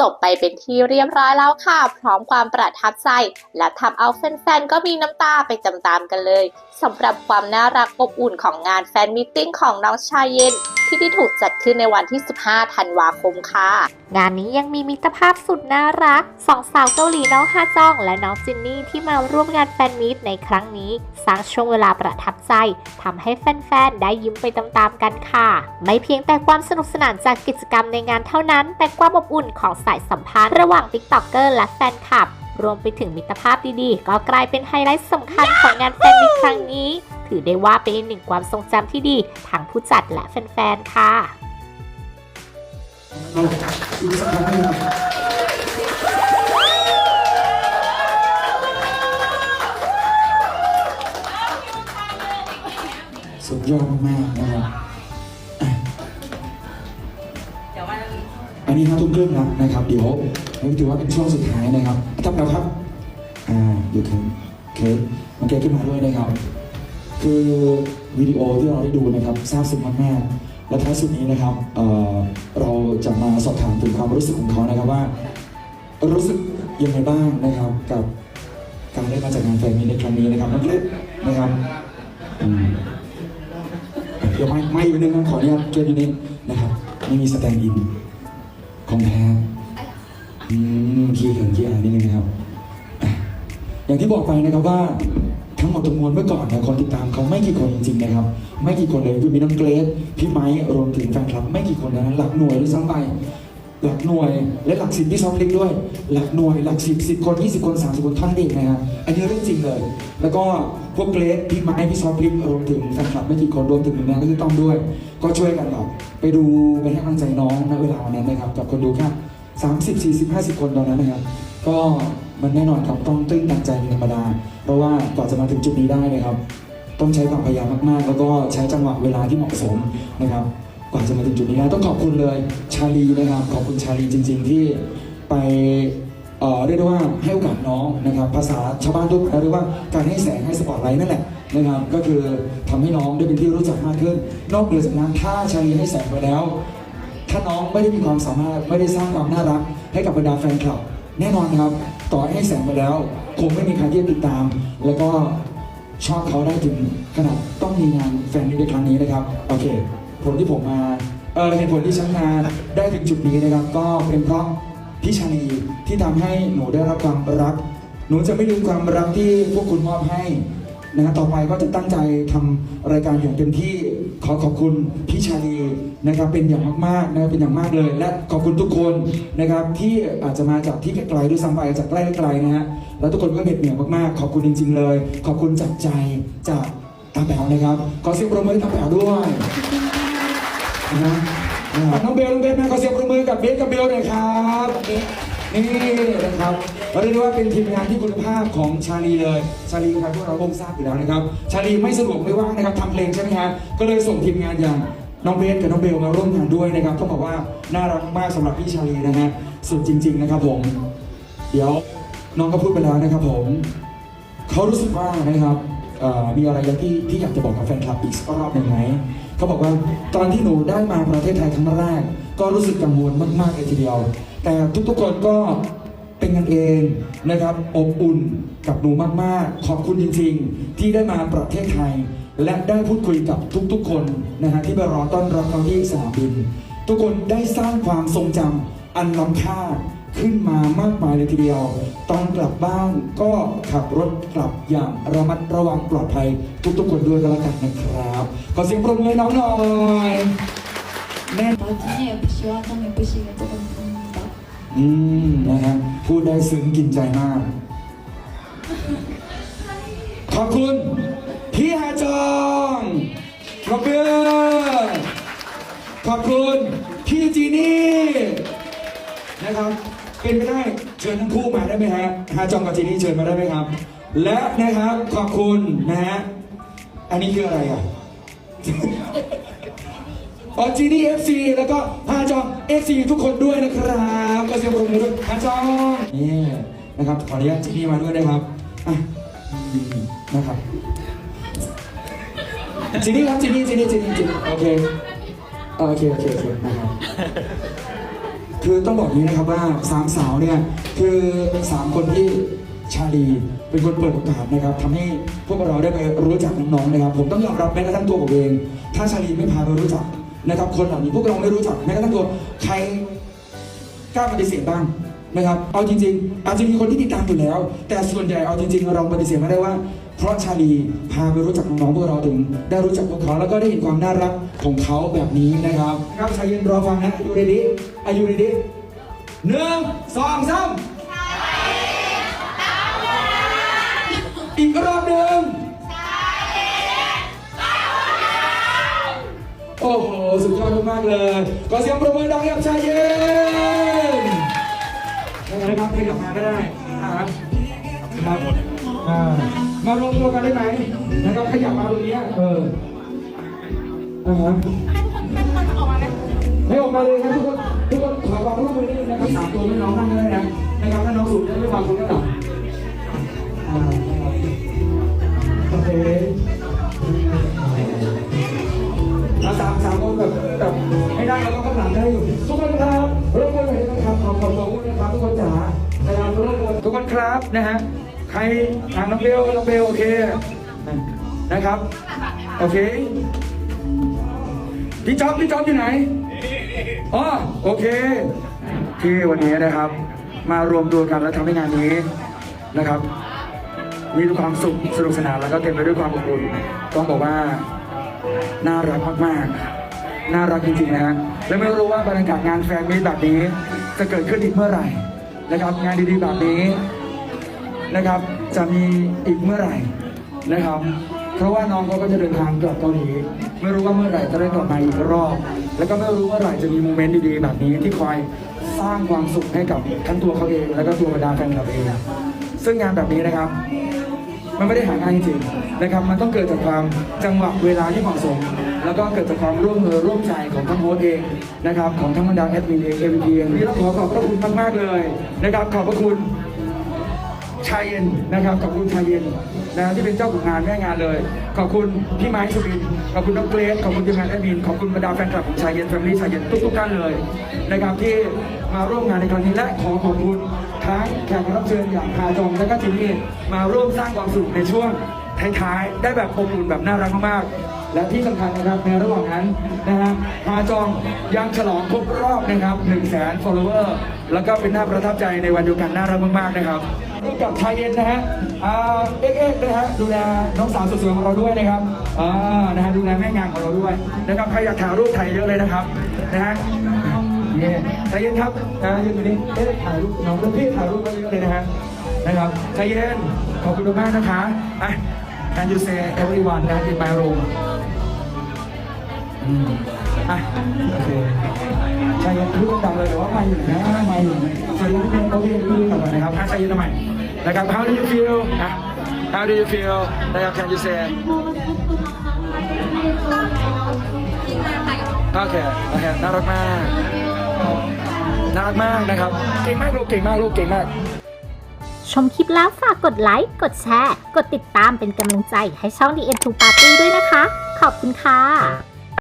จบไปเป็นที่เรียบร้อยแล้วค่ะ พร้อมความประทับใจ และทำเอาแฟนๆ ก็มีน้ำตาไปตามๆกันเลยสำหรับความน่ารักอบอุ่นของงานแฟนมิทติ้งของน้องชายเย็นที่ที่ถูกจัดขึ้นในวันที่ 15 ธันวาคมค่ะ งานนี้ยังมีมิตรภาพสุดน่ารักสองสาวเกาหลีน้องฮาจอง และน้องจินนี่ที่มาร่วมงานแฟนมีตในครั้งนี้ สร้างช่วงเวลาประทับใจทำให้แฟนๆ ได้ยิ้มไปตามๆกันค่ะ ไม่เพียงแต่ความสนุกสนานจากกิจกรรมในงานเท่านั้น แต่ความอบอุ่นของสายสัมพันธ์ระหว่างติ๊กต็อกเกอร์และแฟนคลับรวมไปถึงมิตรภาพดีๆ ก็กลายเป็นไฮไลท์สำคัญของงานแฟนมีตครั้งนี้ ถือได้ว่าเป็นอีกหนึ่งความทรงจำที่ดีทั้งผู้จัดและแฟนๆ ค่ะสุดยอดมากนะครับอันนี้ห้าทุ่มครึ่งแล้วนะครับ เดี๋ยวนี่ถือว่าเป็นช่วงสุดท้ายนะครับท่านเราครับ อ่า อยู่ถึงเคสมันเกขึ้นมาด้วยนะครับ คือวิดีโอที่เราได้ดูนะครับซาบซึ้งมากๆและท้ายสุดนี้นะครับเเราจะมาสอบถามถึงความรู้สึกของเขานะครับว่า รู้สึกยังไงบ้างนะครับกับการได้มาจากงานแฟนมีในครั้งนี้นะครับน้องเล็กนะครับเดี๋ยวไม่ไม่ไปนึงนะขออนุญาตช่วยนิดนึงนะครับไม่มีสแตนด์อินของแท้อืมคีย์ถึงคีย์อ่านนิดนึงนะครับ อย่างที่บอกไปนะครับว่า ทั้งหมดทั้งมวลเมื่อก่อนเนี่ยคนติดตามเขาไม่กี่คนจริงๆนะครับ ไม่กี่คนเลยคือมีน้องเกรซพี่ไม้รวมถึงแฟนคลับ ไม่กี่คนนะหลักหน่วยด้วยซ้ำไปหลักหน่วยและหลักสิบพี่ซอฟเล็กด้วย หลักหน่วยหลักสิบสิบคนยี่สิบคนสามสิบคนท่านั้นเองนะฮะอันนี้เรื่องจริงเลย แล้วก็พวกเกรซพี่ไม้พี่ซอฟเล็กรวมถึงแฟนคลับไม่กี่คนรวมถึงหนึ่งนะก็คือต้องด้วย ก็ช่วยกันแบบไปดูไปให้กำลังใจน้องณเวลาวันนั้นนะครับกับคนดูค่สามสิบ สี่สิบห้าสิบคนตอนนั้นนะครับ ก็มันแน่นอนครับต้องตื้นตันใจเป็นธรรมดา เพราะว่ากว่าจะมาถึงจุดนี้ได้นะครับ ต้องใช้ความพยายามมากๆ แล้วก็ใช้จังหวะเวลาที่เหมาะสมนะครับ กว่าจะมาถึงจุดนี้ได้ต้องขอบคุณเลยชาลีนะครับ ขอบคุณชาลีจริง ๆ ที่ไปเออเรียกได้ว่าให้โอกาสน้องนะครับ ภาษาชาวบ้านทุกเรียกว่าการให้แสงให้สปอตไลท์นั่นแหละนะครับ ก็คือทำให้น้องได้เป็นที่รู้จักมากขึ้น นอกเหนือจากนั้นถ้าชาลีให้แสงไปแล้ว ถ้าน้องไม่ได้มีความสามารถไม่ได้สร้างความน่ารัก ให้กับบรรดาแฟนคลับ แน่นอนครับ ต่อให้แสงไปแล้ว คงไม่มีใครที่จะติดตาม แล้วก็ชอบเขาได้ถึงขนาดต้องมีงานแฟนนี้ในครั้งนี้นะครับโอเค ผลที่ผมมาเออเหตุผลที่ฉันมาได้ถึงจุดนี้นะครับ ก็เป็นเพราะพี่ชาลีที่ทำให้หนูได้รับความรัก หนูจะไม่ลืมความรักที่พวกคุณมอบให้นะต่อไปก็จะตั้งใจทำรายการอย่างเต็มที่ ขอขอบคุณพี่ชาลีนะครับเป็นอย่างมากๆนะครับเป็นอย่างมากเลย และขอบคุณทุกคนนะครับที่อาจจะมาจากที่ไกลๆด้วยซ้ำไปจากใกล้ไกลนะฮะแล้วทุกคนก็เหน็ดเหนื่อยมากๆ ขอบคุณจริง ๆ เลย ขอบคุณจากใจจากตาแป๋วนะครับขอเสียงปรบมือให้ตาแป๋วด้วยนะฮะน้องเบลน้องเบลนะขอเสียงปรบมือกับเบสกับเบลหน่อยครับ นี่นะครับเราเรียกได้ว่าเป็นทีมงานที่คุณภาพของชาลีเลย ชาลีครับพวกเราคงทราบอยู่แล้วนะครับ ชาลีไม่สะดวกไม่ว่างนะครับทำเพลงใช่ไหมฮะก็เลยส่งทีมงานอย่างน้องเบสกับน้องเบลมาร่วมงานด้วยนะครับต้องบอกว่าน่ารักมากสำหรับพี่ชาลีนะฮะสุดจริง ๆ นะครับผม เดี๋ยวน้องก็พูดไปแล้วนะครับผมเขารู้สึกว่านะครับ มีอะไรที่ที่อยากจะบอกกับแฟนคลับอีกรอบหนึ่งไหมเขาบอกว่าตอนที่หนูได้มาประเทศไทยครั้งแรก ก็รู้สึกกังวลมากๆเลยทีเดียว แต่ทุกๆคนก็เป็นกันเองนะครับอบอุ่นกับหนูมากๆ ขอบคุณจริง ๆ ที่ได้มาประเทศไทย และได้พูดคุยกับทุกๆ คนนะฮะที่ไปรอต้อนรับเขาที่สนามบิน ทุกคนได้สร้างความทรงจำอันล้ำค่า ขึ้นมามากมายเลยทีเดียว ตอนกลับบ้านก็ขับรถกลับอย่างระมัดระวังปลอดภัย ทุกๆคนด้วยกันแล้วกันนะครับ ขอเสียงปรบมือให้น้องหน่อยแน่น 진이 FC와 성 FC가 조금 다릅니다. อืมนะฮะพูดได้ซึ้งกินใจมาก ขอบคุณ พี่ฮาจองขอบคุณขอบคุณ พี่จีนี่ นะครับเป็นไปได้เชิญทั้งคู่มาได้ไหมฮะฮาจองกับจีนี่เชิญมาได้ไหมครับ และนะครับขอบคุณนะฮะอันนี้คืออะไรอะออจีนี่เอฟซีแล้วก็ฮาจองเอฟซีทุกคนด้วยนะครับก็เสียงปรบมือด้วยฮาจองนี่นะครับขออนุญาตจีนี่มาด้วยนะครับอะอืมนะครับจีนี่ครับจีนี่จีนี่จีนี่จีนี่โอเคโอเคโอเคโอเคนะครับ คือต้องบอกอย่างนี้นะครับว่าสามสาวเนี่ยคือสามคนที่ชาลีเป็นคนเปิดโอกาสนะครับทำให้พวกเราได้ไปรู้จักน้องๆนะครับ ผมต้องยอมรับแม้กระทั่งตัวผมเอง ถ้าชาลีไม่พาไปรู้จักนะครับ คนเหล่านี้พวกเราไม่รู้จักแม้กระทั่งตัวใครกล้าปฏิเสธบ้าง นะครับ เอาจริงๆ อาจจะมีคนที่ติดตามอยู่แล้ว แต่ส่วนใหญ่เอาจริงๆ เราปฏิเสธไม่ได้ว่า เพราะชาลีพาไปรู้จักน้องพวกเราถึง ได้รู้จักพวกเขาแล้วก็ได้เห็นความน่ารักของเขาแบบนี้นะครับ ครับชายเย็นรอฟังนะอยู่ในนี้อายุในนี้หนึ่งสองสามอีกรอบหนึ่งโอ้โห สุดยอดมากๆเลย ขอเสียงประมือดังให้กับชายเย็น นะครับขยับมาก็ได้นะครับครับอ่ามารวมตัวกันได้ไหมนะครับขยับมาตรงนี้เอออ่าฮะให้ออกมาเลยครับทุกคนทุกคนขอความร่วมมือนิดนึงนะครับสามตัวไม่น้องนั่งได้นะนะครับถ้าน้องสูงจะไม่วางคนก็หลับอ่าโอเคเอาสามสามคนแบบแบบให้นั่งแล้วก็ข้างหลังได้อยู่ทุก ทุกคนครับนะฮะใครอ่าน้องเบลน้องเบลโอเคนะครับ โอเคพี่จ๊อบพี่จ๊อบอยู่ไหนอ๋อโอเค ที่วันนี้นะครับ มารวมตัวกันแล้วทำให้งานนี้นะครับ มีความสุขสนุกสนานแล้วก็เต็มไปด้วยความอบอุ่นต้องบอกว่าน่ารักมากๆน่ารักจริงๆนะฮะและไม่รู้ว่าบรรยากาศงานแฟนมีแบบนี้จะเกิดขึ้นอีกเมื่อไหร่นะครับ งานดีๆแบบนี้ นะครับ จะมีอีกเมื่อไหร่นะครับ เพราะว่าน้องเขาก็จะเดินทางกลับเกาหลีไม่รู้ว่าเมื่อไหร่จะได้กลับมาอีกรอบ แล้วก็ไม่รู้เมื่อไหร่จะมีโมเมนต์ดีๆแบบนี้ที่คอยสร้างความสุขให้กับทั้งตัวเขาเอง แล้วก็ตัวบรรดาแฟนคลับเองซึ่งงานแบบนี้นะครับ มันไม่ได้หาง่ายจริงๆนะครับ มันต้องเกิดจากความจังหวะเวลาที่เหมาะสม แล้วก็เกิดจากความร่วมมือร่วมใจของทั้งโฮสเองนะครับ ของทั้งบรรดาแอดมินเองเอวีพีเองนี่ต้องขอขอบพระคุณมากๆเลยนะครับ ขอบพระคุณ ชายเย็นนะครับขอบคุณชายเย็นนะที่เป็นเจ้าของงานแม่งานเลย ขอบคุณพี่ไม้สุบินขอบคุณน้องเกรซขอบคุณทีมงานแอดมินขอบคุณบรรดาแฟนคลับของชายเย็นแฟมิลี่ชายเย็นทุกๆท่านเลยนะครับที่มาร่วมงานในครั้งนี้และขอขอบคุณทั้งแขกรับเชิญอย่างคาจองและก็จินนี่มาร่วมสร้างความสุขในช่วงท้ายๆได้แบบอบอุ่นแบบน่ารักมากๆ และที่สำคัญนะครับในระหว่างนั้นนะฮะคาจองยังฉลองครบรอบนะครับ1 0 0 0 0แสน follower แล้วก็เป็นหน้าประทับใจในวันเดียวกันน่ารักมากๆนะครับ ร่กับชายเย็นนะฮะอ่าเอ็กเอ็กนะฮะดูแลน้องสาวสวยๆของเราด้วยนะครับอ่านะฮะดูแลแม่งานของเราด้วยนะครับใครอยากถ่ายรูปถ่ายเยอะเลยนะครับนะฮะนี่ชายเย็นครับนะยืนตรงนี้เอ๊ะถ่ายรูปน้องแล้วพี่ถ่ายรูปไว้เยอะเลยนะฮะนะครับชายเย็นขอบคุณมากนะคะอะ can you say everyone นะ in my room อืม อะโอเคชายเย็นพูดดังเลยแต่ว่าไม่อยู่นะไม่อยู่ชายเย็นพูดโอเคพูดกลับมานะครับอะชายเย็นทำไมนะครับ how do you feel อะ how do you feel นะครับ can you say โอเคโอเคน่ารักมากน่ารักมากนะครับ เก่งมากลูกเก่งมากลูกเก่งมากชมคลิปแล้วฝากกดไลค์ กดแชร์ กดติดตามเป็นกำลังใจให้ช่อง The End to Party ด้วยนะคะ ขอบคุณค่ะ